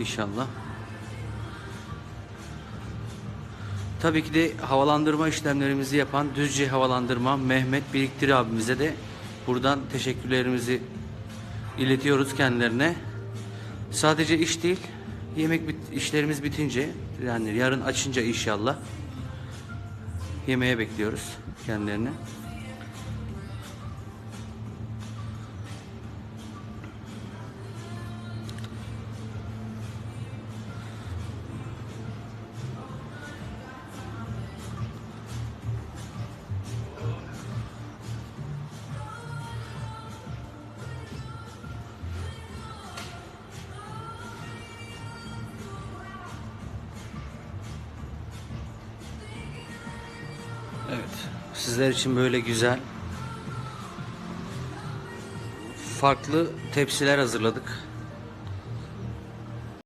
İnşallah. Tabii ki de havalandırma işlemlerimizi yapan Düzce Havalandırma Mehmet Biriktir abimize de buradan teşekkürlerimizi iletiyoruz kendilerine. Sadece iş değil, yemek bit- işlerimiz bitince yani yarın açınca inşallah yemeğe bekliyoruz kendilerini. Evet. Sizler için böyle güzel farklı tepsiler hazırladık.